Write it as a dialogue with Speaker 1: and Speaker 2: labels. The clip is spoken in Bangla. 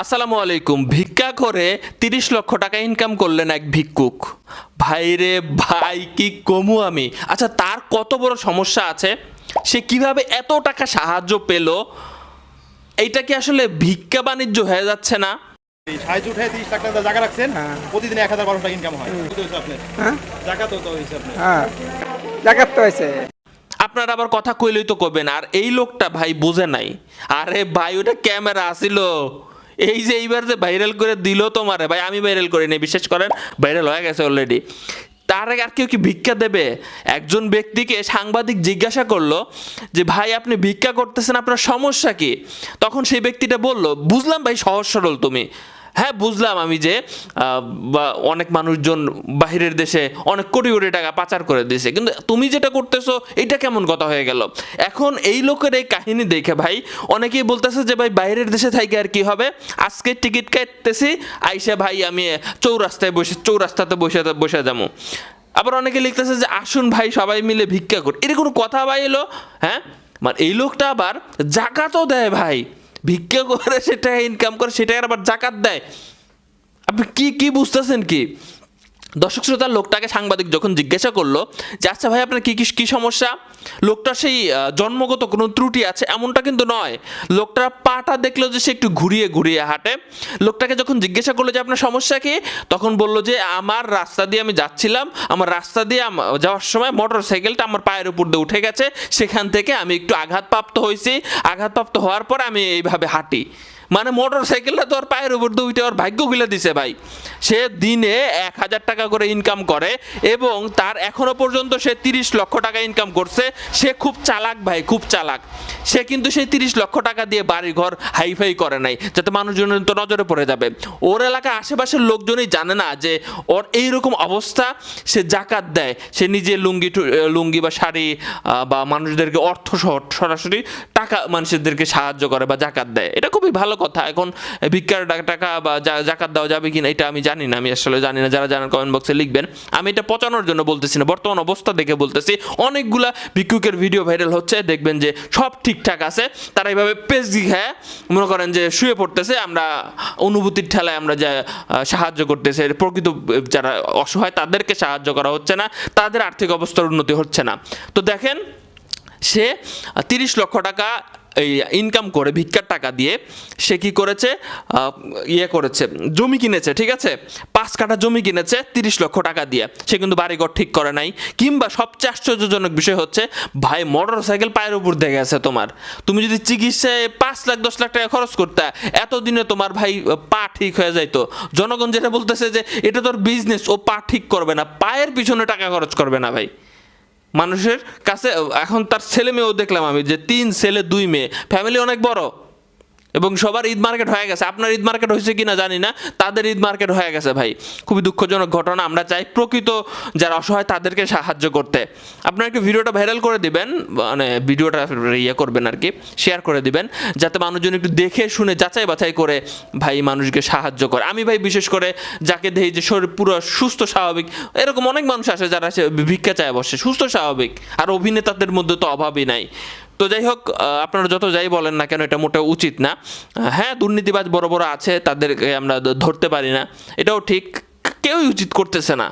Speaker 1: আসসালামু আলাইকুম। ভিক্ষা করে তিরিশ লক্ষ টাকা ইনকাম করলেন এক ভিক্ষুক। ভাই রে ভাই কি কমু আমি? আচ্ছা তার কত বড় সমস্যা আছে? সে কীভাবে এত টাকা সাহায্য পেল? এইটা কি আসলে ভিক্ষা বাণিজ্য হয়ে যাচ্ছে না?
Speaker 2: সাহায্য উঠে তিরিশ লাখ টাকা জায়গা রাখছেন? প্রতিদিন এক হাজার বারোশো টাকা ইনকাম হয়। আপনার?
Speaker 3: হ্যাঁ?
Speaker 2: জায়গা তো তো হয়েছে আপনার।
Speaker 3: হ্যাঁ। তো হয়েছে।
Speaker 1: আপনার আবার কথা কইলেই তো কবেন আর এই লোকটা ভাই বোঝে নাই। আরে ভাই ওটা ক্যামেরা আসিল এই যে এইবার যে ভাইরাল করে দিল তোমারে, ভাই, আমি ভাইরাল করি করিনি বিশেষ করেন? ভাইরাল হয়ে গেছে অলরেডি তার আগে আর কেউ কি ভিক্ষা দেবে? একজন ব্যক্তিকে সাংবাদিক জিজ্ঞাসা করল যে, ভাই, আপনি ভিক্ষা করতেছেন, আপনার সমস্যা কি? তখন সেই ব্যক্তিটা বলল, বুঝলাম ভাই, সহজ সরল তুমি। হ্যাঁ বুঝলাম আমি যে অনেক মানুষজন বাহিরের দেশে অনেক কোটি কোটি টাকা পাচার করে দিয়েছে। কিন্তু তুমি যেটা করতেছো, এটা কেমন কথা হয়ে গেল? এখন এই লোকের এই কাহিনী দেখে ভাই, অনেকেই বলতেছে যে ভাই বাইরের দেশে থাকি আর কি হবে? আজকে টিকিট কাটতেছি, আইসা ভাই আমি চৌরাস্তায় বসে, চৌরাস্তাতে বসে বসে যাব। আবার অনেকে লিখতেছে যে, আসুন ভাই, সবাই মিলে ভিক্ষা কর। এটা কোনো কথা ভাই এলো? হ্যাঁ? মানে এই লোকটা আবার জাকাতও দেয় ভাই। ভিক্ষা করে সেটা ইনকাম করে সেটা আবার জাকাত দেয়। আপনি কি কি বুঝতেছেন কি? দর্শক শ্রোতার লোকটাকে সাংবাদিক যখন জিজ্ঞাসা করল যে আচ্ছা ভাই, আপনার কী, কি সমস্যা? লোকটা সেই জন্মগত কোনো ত্রুটি আছে এমনটা কিন্তু নয়। লোকটার পাটা দেখল যে, সে একটু ঘুরিয়ে ঘুরিয়ে হাঁটে। লোকটাকে যখন জিজ্ঞাসা করল যে, আপনার সমস্যা কি? তখন বলল যে, আমার রাস্তা দিয়ে আমি যাচ্ছিলাম। আমার রাস্তা দিয়ে যাওয়ার সময় মোটর সাইকেলটা আমার পায়ের উপর দিয়ে উঠে গেছে। সেখান থেকে আমি একটু আঘাতপ্রাপ্ত হয়েছি। আঘাতপ্রাপ্ত হওয়ার পর আমি এইভাবে হাঁটি। মানে মোটর সাইকেলটা তো ওর পায়ের উপর দিয়ে ওর ভাগ্য খুলে দিছে ভাই। সে দিনে এক হাজার টাকা করে ইনকাম করে এবং তার এখনও পর্যন্ত সে তিরিশ লক্ষ টাকা ইনকাম করছে। সে খুব চালাক ভাই, খুব চালাক। সে কিন্তু সেই তিরিশ লক্ষ টাকা দিয়ে বাড়ি ঘর হাইফাই করে নাই, যাতে মানুষজন তো নজরে পড়ে যাবে। ওর এলাকার আশেপাশের লোকজনই জানে না যে ওর এইরকম অবস্থা, সে জাকাত দেয়। সে নিজে লুঙ্গি লুঙ্গি বা শাড়ি বা মানুষদেরকে অর্থ সরাসরি টাকা মানুষদেরকে সাহায্য করে বা জাকাত দেয়। এটা খুবই ভালো কথা। এখন ভিক্ষার টাকা বা জাকাত দেওয়া যাবে কিনা এটা আমি জানি না, আমি আসলে জানি না। যারা জানেন কমেন্ট বক্সে লিখবেন, আমি এটা পচানোর জন্য বলতেছি না, বর্তমান অবস্থা দেখে বলতেছি। অনেকগুলা ভিক্ষুকের ভিডিও ভাইরাল হচ্ছে, দেখবেন যে সব ঠিকঠাক আছে, তারা এইভাবে পেজ হ্যাঁ মনে করেন যে শুয়ে পড়তেছে, আমরা অনুভূতির ঠেলায় আমরা যা সাহায্য করতেছে প্রকৃত যারা অসহায় তাদেরকে সাহায্য করা হচ্ছে না, তাদের আর্থিক অবস্থার উন্নতি হচ্ছে না। তো দেখেন, সে তিরিশ লক্ষ টাকা এই ইনকাম করে, ভিক্ষার টাকা দিয়ে, সে কি করেছে? ইয়ে করেছে, জমি কিনেছে, ঠিক আছে? পাঁচ কাঠা জমি কিনেছে, তিরিশ লক্ষ টাকা দিয়ে। সে কিন্তু বাড়িঘর ঠিক করে নাই। কিংবা সবচেয়ে আশ্চর্যজনক বিষয় হচ্ছে, ভাই মোটর সাইকেল পায়ের উপর দেখে আছে তোমার। তুমি যদি চিকিৎসায় পাঁচ লাখ, দশ লাখ টাকা খরচ করতে, এতদিনে তোমার ভাই, পা ঠিক হয়ে যাইতো। জনগণ যেটা বলতেছে যে, এটা তোর বিজনেস ও পা ঠিক করবে না। পায়ের পিছনে টাকা খরচ করবে না ভাই। মানুষের কাছে, এখন তার ছেলে মেয়েও দেখলাম আমি যে তিন ছেলে, দুই মেয়ে। ফ্যামিলি অনেক বড়। এবং সবার ঈদ মার্কেট হয়ে গেছে। আপনার ঈদ মার্কেট হয়েছে কিনা জানি না। তাদের ঈদ মার্কেট হয়ে গেছে ভাই। খুবই দুঃখজনক ঘটনা আমরা চাই প্রকৃত যারা অসহায় তাদেরকে সাহায্য করতে। আপনারা একটু ভিডিওটা ভাইরাল করে দিবেন মানে ভিডিওটা ইয়ে করবেন আর কি শেয়ার করে দিবেন, যাতে মানুষজন একটু দেখে শুনে যাচাই বাছাই করে ভাই মানুষকে সাহায্য করে। আমি ভাই বিশেষ করে যাকে দেখি যে শরীর পুরো সুস্থ, স্বাভাবিক, এরকম অনেক মানুষ আসে যারা ভিক্ষা চায় বসে। সুস্থ, স্বাভাবিক। আর অভিনেতাদের মধ্যে তো অভাবই নাই। তো যাই হোক আপনারা যত যাই বলেন না কেন, এটা মোটেও উচিত না। হ্যাঁ দুর্নীতিবাজ বড় বড় আছে, তাদেরকে আমরা ধরতে পারি না। এটাও ঠিক। কেউই উচিত করতেছে না।